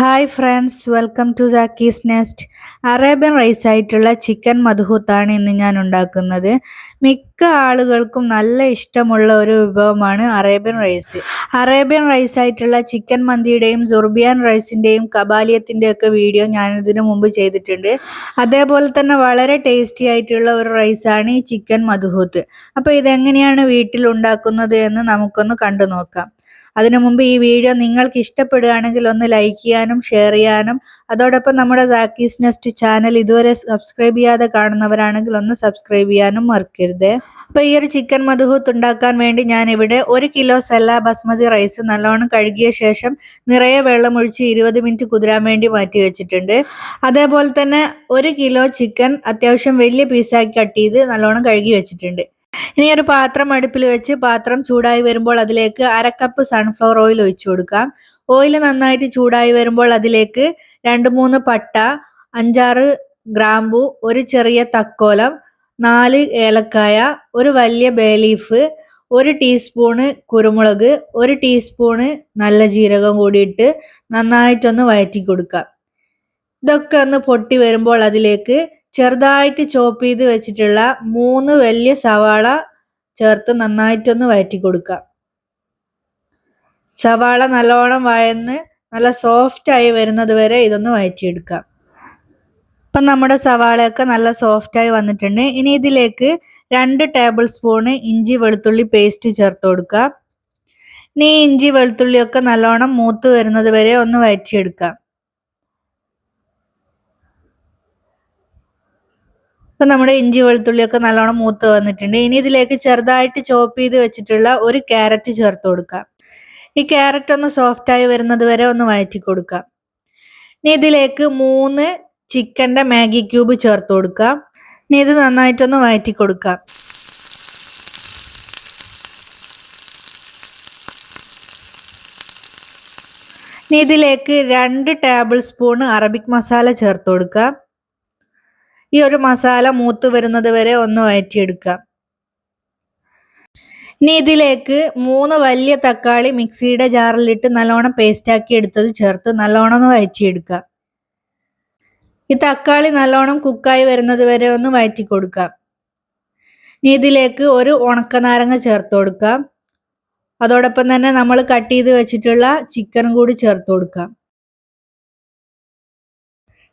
Hi friends welcome to Zakki's nest Arabian rice ആയിട്ടുള്ള chicken മധുഹൂത്താണ് ഇന്ന് ഞാൻ ഉണ്ടാക്കുന്നത്. മിക്ക ആളുകൾക്കും നല്ല ഇഷ്ടമുള്ള ഒരു വിഭവമാണ് അറേബ്യൻ റൈസ് അറേബ്യൻ റൈസ് ആയിട്ടുള്ള ചിക്കൻ മന്തിയുടെയും സുർബിയാൻ റൈസിന്റെയും കബാലിയത്തിന്റെയും ഒക്കെ വീഡിയോ ഞാൻ മുമ്പ് ചെയ്തിട്ടുണ്ട്. അതേപോലെ തന്നെ വളരെ ടേസ്റ്റി ആയിട്ടുള്ള ഒരു റൈസാണ് ഈ ചിക്കൻ മധുഹൂത്ത്. അപ്പോൾ ഇതെങ്ങനെയാണ് വീട്ടിൽ ഉണ്ടാക്കുന്നത് എന്ന് നമുക്കൊന്ന് കണ്ടു നോക്കാം അതിനു മുമ്പ് ഈ വീഡിയോ നിങ്ങൾക്ക് ഇഷ്ടപ്പെടുകയാണെങ്കിൽ ഒന്ന് ലൈക്ക് ചെയ്യാനും ഷെയർ ചെയ്യാനും. അതോടൊപ്പം നമ്മുടെ സാക്കീസ് നെസ്റ്റ് ചാനൽ ഇതുവരെ സബ്സ്ക്രൈബ് ചെയ്യാതെ കാണുന്നവരാണെങ്കിൽ ഒന്ന് സബ്സ്ക്രൈബ് ചെയ്യാനും മറക്കരുത്. അപ്പോൾ ഈ ഒരു ചിക്കൻ മധുഹൂത്ത് ഉണ്ടാക്കാൻ വേണ്ടി ഞാൻ ഇവിടെ ഒരു കിലോ സെല്ല ബസ്മതി റൈസ് നല്ലോണം കഴുകിയ ശേഷം നിറയെ വെള്ളം ഒഴിച്ച് ഇരുപത് മിനിറ്റ് കുതിരാൻ വേണ്ടി മാറ്റി വെച്ചിട്ടുണ്ട്. അതേപോലെ തന്നെ ഒരു കിലോ ചിക്കൻ അത്യാവശ്യം വലിയ പീസാക്കി കട്ട് ചെയ്ത് നല്ലോണം കഴുകി വെച്ചിട്ടുണ്ട്. ഇനി ഒരു പാത്രം അടുപ്പിൽ വെച്ച് പാത്രം ചൂടായി വരുമ്പോൾ അതിലേക്ക് അരക്കപ്പ് കപ്പ് സൺഫ്ലവർ ഓയിൽ ഒഴിച്ചു കൊടുക്കാം. ഓയിൽ നന്നായിട്ട് ചൂടായി വരുമ്പോൾ അതിലേക്ക് രണ്ട് മൂന്ന് പട്ട അഞ്ചാറ് ഗ്രാമ്പു ഒരു ചെറിയ തക്കോലം നാല് ഏലക്കായ ഒരു വലിയ ബേലീഫ് ഒരു ടീസ്പൂണ് കുരുമുളക് ഒരു ടീസ്പൂണ് നല്ല ജീരകം കൂടിയിട്ട് നന്നായിട്ടൊന്ന് വയറ്റി കൊടുക്കാം ഇതൊക്കെ ഒന്ന് പൊട്ടി വരുമ്പോൾ അതിലേക്ക് ചെറുതായിട്ട് ചോപ്പ് ചെയ്ത് വെച്ചിട്ടുള്ള മൂന്ന് വലിയ സവാള ചേർത്ത് നന്നായിട്ടൊന്ന് വഴറ്റി കൊടുക്കുക. സവാള നല്ലോണം വഴന്ന് നല്ല സോഫ്റ്റ് ആയി വരുന്നത് വരെ ഇതൊന്ന് വഴറ്റിയെടുക്കാം ഇപ്പം നമ്മുടെ സവാളയൊക്കെ നല്ല സോഫ്റ്റായി വന്നിട്ടുണ്ട്. ഇനി ഇതിലേക്ക് രണ്ട് ടേബിൾ സ്പൂണ് ഇഞ്ചി വെളുത്തുള്ളി പേസ്റ്റ് ചേർത്ത് കൊടുക്കുക. ഇനി ഇഞ്ചി വെളുത്തുള്ളിയൊക്കെ നല്ലോണം മൂത്ത് വരുന്നത് വരെ ഒന്ന് വഴറ്റിയെടുക്കാം ഇപ്പൊ നമ്മുടെ ഇഞ്ചി വെളുത്തുള്ളിയൊക്കെ നല്ലോണം മൂത്ത് വന്നിട്ടുണ്ട്. ഇനി ഇതിലേക്ക് ചെറുതായിട്ട് ചോപ്പ് ചെയ്ത് വെച്ചിട്ടുള്ള ഒരു ക്യാരറ്റ് ചേർത്ത് കൊടുക്കാം. ഈ ക്യാരറ്റ് ഒന്ന് സോഫ്റ്റ് ആയി വരുന്നത് വരെ ഒന്ന് വഴറ്റി കൊടുക്കാം. ഇനി ഇതിലേക്ക് മൂന്ന് ചിക്കന്റെ മാഗി ക്യൂബ് ചേർത്ത് കൊടുക്കാം. ഇനി ഇത് നന്നായിട്ടൊന്ന് വഴറ്റി കൊടുക്കാം. ഇനി ഇതിലേക്ക് രണ്ട് ടേബിൾ സ്പൂൺ അറബിക് മസാല ചേർത്ത് കൊടുക്കാം. ഈ ഒരു മസാല മൂത്ത് വരുന്നത് വരെ ഒന്ന് വഴറ്റിയെടുക്കാം ഇനി ഇതിലേക്ക് മൂന്ന് വലിയ തക്കാളി മിക്സിയുടെ ജാറിലിട്ട് നല്ലോണം പേസ്റ്റാക്കി എടുത്തത് ചേർത്ത് നല്ലോണം ഒന്ന് വഴറ്റിയെടുക്കാം ഈ തക്കാളി നല്ലോണം കുക്കായി വരുന്നത് വരെ ഒന്ന് വഴറ്റി കൊടുക്കാം ഇനി ഇതിലേക്ക് ഒരു ഉണക്കനാരങ്ങ ചേർത്ത് കൊടുക്കാം. അതോടൊപ്പം തന്നെ നമ്മൾ കട്ട് ചെയ്ത് വെച്ചിട്ടുള്ള ചിക്കനും കൂടി ചേർത്ത് കൊടുക്കാം.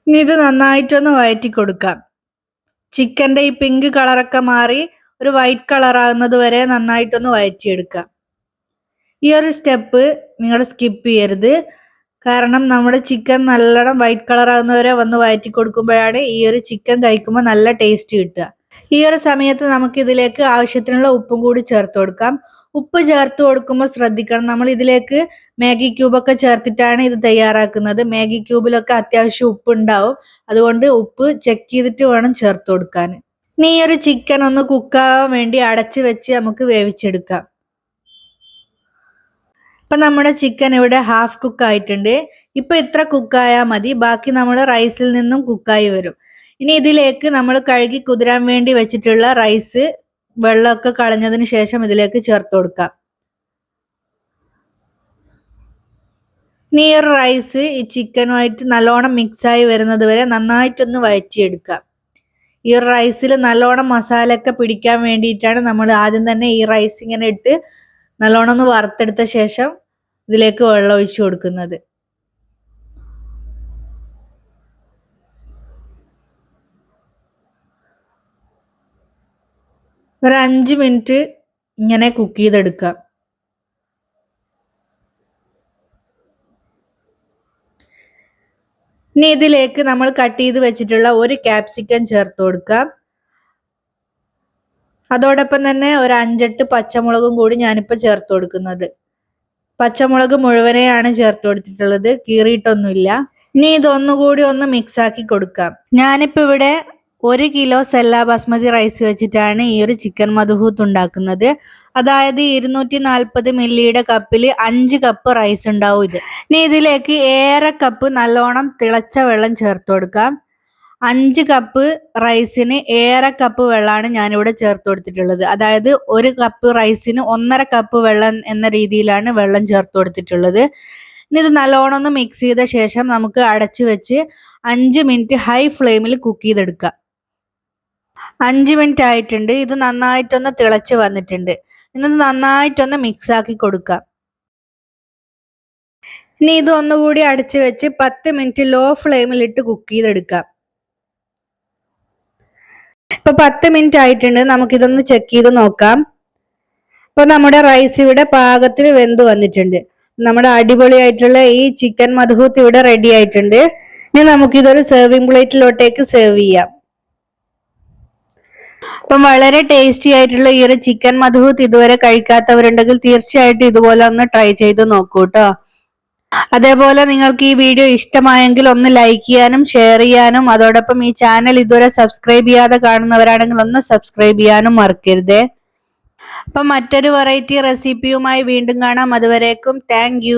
ഇനി ഇത് നന്നായിട്ടൊന്ന് വഴറ്റി കൊടുക്കാം ചിക്കന്റെ ഈ പിങ്ക് കളറൊക്കെ മാറി ഒരു വൈറ്റ് കളർ ആകുന്നത് വരെ നന്നായിട്ടൊന്ന് വയറ്റിയെടുക്കുക ഈ ഒരു സ്റ്റെപ്പ് നിങ്ങൾ സ്കിപ്പ് ചെയ്യരുത്. കാരണം നമ്മുടെ ചിക്കൻ നല്ലോണം വൈറ്റ് കളർ ആകുന്നവരെ വന്ന് വയറ്റി കൊടുക്കുമ്പോഴാണ് ഈ ഒരു ചിക്കൻ കഴിക്കുമ്പോൾ നല്ല ടേസ്റ്റ് കിട്ടുക. ഈ ഒരു സമയത്ത് നമുക്ക് ഇതിലേക്ക് ആവശ്യത്തിനുള്ള ഉപ്പും കൂടി ചേർത്ത് കൊടുക്കാം. ഉപ്പ് ചേർത്ത് കൊടുക്കുമ്പോൾ ശ്രദ്ധിക്കണം. നമ്മൾ ഇതിലേക്ക് മാഗി ക്യൂബൊക്കെ ചേർത്തിട്ടാണ് ഇത് തയ്യാറാക്കുന്നത്. മാഗി ക്യൂബിലൊക്കെ അത്യാവശ്യം ഉപ്പ് ഉണ്ടാവും അതുകൊണ്ട് ഉപ്പ് ചെക്ക് ചെയ്തിട്ട് വേണം ചേർത്ത് കൊടുക്കാൻ. ഇനി ഈ ഒരു ചിക്കൻ ഒന്ന് കുക്കാവാൻ വേണ്ടി അടച്ച് വെച്ച് നമുക്ക് വേവിച്ചെടുക്കാം. ഇപ്പൊ നമ്മുടെ ചിക്കൻ ഇവിടെ ഹാഫ് കുക്ക് ആയിട്ടുണ്ട്. ഇപ്പൊ ഇത്ര കുക്കായാൽ മതി. ബാക്കി നമ്മൾ റൈസിൽ നിന്നും കുക്കായി വരും. ഇനി ഇതിലേക്ക് നമ്മൾ കഴുകി കുതിരാൻ വേണ്ടി വെച്ചിട്ടുള്ള റൈസ് വെള്ളമൊക്കെ കളഞ്ഞതിന് ശേഷം ഇതിലേക്ക് ചേർത്ത് കൊടുക്കാം. ഈ റൈസ് ഈ ചിക്കനുമായിട്ട് നല്ലോണം മിക്സായി വരുന്നത് വരെ നന്നായിട്ടൊന്ന് വഴറ്റിയെടുക്കാം. ഈ റൈസിൽ നല്ലോണം മസാല ഒക്കെ പിടിക്കാൻ വേണ്ടിയിട്ടാണ് നമ്മൾ ആദ്യം തന്നെ ഈ റൈസ് ഇങ്ങനെ ഇട്ട് നല്ലോണം ഒന്ന് വറുത്തെടുത്ത ശേഷം ഇതിലേക്ക് വെള്ളം ഒഴിച്ചു കൊടുക്കുന്നത്. ഒരു അഞ്ച് മിനിറ്റ് ഇങ്ങനെ കുക്ക് ചെയ്തെടുക്കുക. ഇനി ഇതിലേക്ക് നമ്മൾ കട്ട് ചെയ്ത് വെച്ചിട്ടുള്ള ഒരു ക്യാപ്സിക്കം ചേർത്ത് കൊടുക്കാം അതോടൊപ്പം തന്നെ ഒരു അഞ്ചെട്ട് പച്ചമുളകും കൂടി ഞാനിപ്പോൾ ചേർത്ത് കൊടുക്കുന്നത്. പച്ചമുളക് മുഴുവനെയാണ് ചേർത്ത് കൊടുത്തിട്ടുള്ളത്. കീറിയിട്ടൊന്നുമില്ല. ഇനി ഇതൊന്നുകൂടി ഒന്ന് മിക്സാക്കി കൊടുക്കാം. ഞാനിപ്പോൾ ഇവിടെ ഒരു കിലോ സെല്ല ബസ്മതി റൈസ് വെച്ചിട്ടാണ് ഈ ഒരു ചിക്കൻ മധുഹൂത്ത് ഉണ്ടാക്കുന്നത്. അതായത് ഇരുന്നൂറ്റി നാൽപ്പത് മില്ലിയുടെ കപ്പിൽ അഞ്ച് കപ്പ് റൈസ് ഉണ്ടാവും ഇത്. ഇനി ഇതിലേക്ക് ഏറെ കപ്പ് നല്ലോണം തിളച്ച വെള്ളം ചേർത്ത് കൊടുക്കാം. അഞ്ച് കപ്പ് റൈസിന് ഏറെ കപ്പ് വെള്ളമാണ് ഞാനിവിടെ ചേർത്ത് കൊടുത്തിട്ടുള്ളത്. അതായത് ഒരു കപ്പ് റൈസിന് ഒന്നര കപ്പ് വെള്ളം എന്ന രീതിയിലാണ് വെള്ളം ചേർത്ത് കൊടുത്തിട്ടുള്ളത്. ഇനി ഇത് നല്ലോണം ഒന്ന് മിക്സ് ചെയ്ത ശേഷം നമുക്ക് അടച്ചു വെച്ച് അഞ്ച് മിനിറ്റ് ഹൈ ഫ്ലെയിമിൽ കുക്ക് ചെയ്തെടുക്കാം. അഞ്ച് മിനിറ്റ് ആയിട്ടുണ്ട്. ഇത് നന്നായിട്ടൊന്ന് തിളച്ച് വന്നിട്ടുണ്ട്. ഇന്നത് നന്നായിട്ടൊന്ന് മിക്സ് ആക്കി കൊടുക്കാം. ഇനി ഇത് ഒന്നുകൂടി അടച്ചു വെച്ച് പത്ത് മിനിറ്റ് ലോ ഫ്ലെയിമിൽ ഇട്ട് കുക്ക് ചെയ്തെടുക്കാം. ഇപ്പൊ പത്ത് മിനിറ്റ് ആയിട്ടുണ്ട്. നമുക്കിതൊന്ന് ചെക്ക് ചെയ്ത് നോക്കാം. ഇപ്പൊ നമ്മുടെ റൈസ് ഇവിടെ പാകത്തിന് വെന്ത് വന്നിട്ടുണ്ട്. നമ്മുടെ അടിപൊളിയായിട്ടുള്ള ഈ ചിക്കൻ മധുഹൂത്ത് ഇവിടെ റെഡി ആയിട്ടുണ്ട്. ഇനി നമുക്കിതൊരു സെർവിങ് പ്ലേറ്റിലോട്ടേക്ക് സെർവ് ചെയ്യാം. അപ്പം വളരെ ടേസ്റ്റി ആയിട്ടുള്ള ഈ ഒരു ചിക്കൻ മധുഹൂത്ത് ഇതുവരെ കഴിക്കാത്തവരുണ്ടെങ്കിൽ തീർച്ചയായിട്ടും ഇതുപോലെ ഒന്ന് ട്രൈ ചെയ്ത് നോക്കൂ കേട്ടോ അതേപോലെ നിങ്ങൾക്ക് ഈ വീഡിയോ ഇഷ്ടമായെങ്കിൽ ഒന്ന് ലൈക്ക് ചെയ്യാനും ഷെയർ ചെയ്യാനും അതോടൊപ്പം ഈ ചാനൽ ഇതുവരെ സബ്സ്ക്രൈബ് ചെയ്യാതെ കാണുന്നവരാണെങ്കിൽ ഒന്ന് സബ്സ്ക്രൈബ് ചെയ്യാനും മറക്കരുതേ. അപ്പം മറ്റൊരു വെറൈറ്റി റെസിപ്പിയുമായി വീണ്ടും കാണാം. അതുവരേക്കും താങ്ക്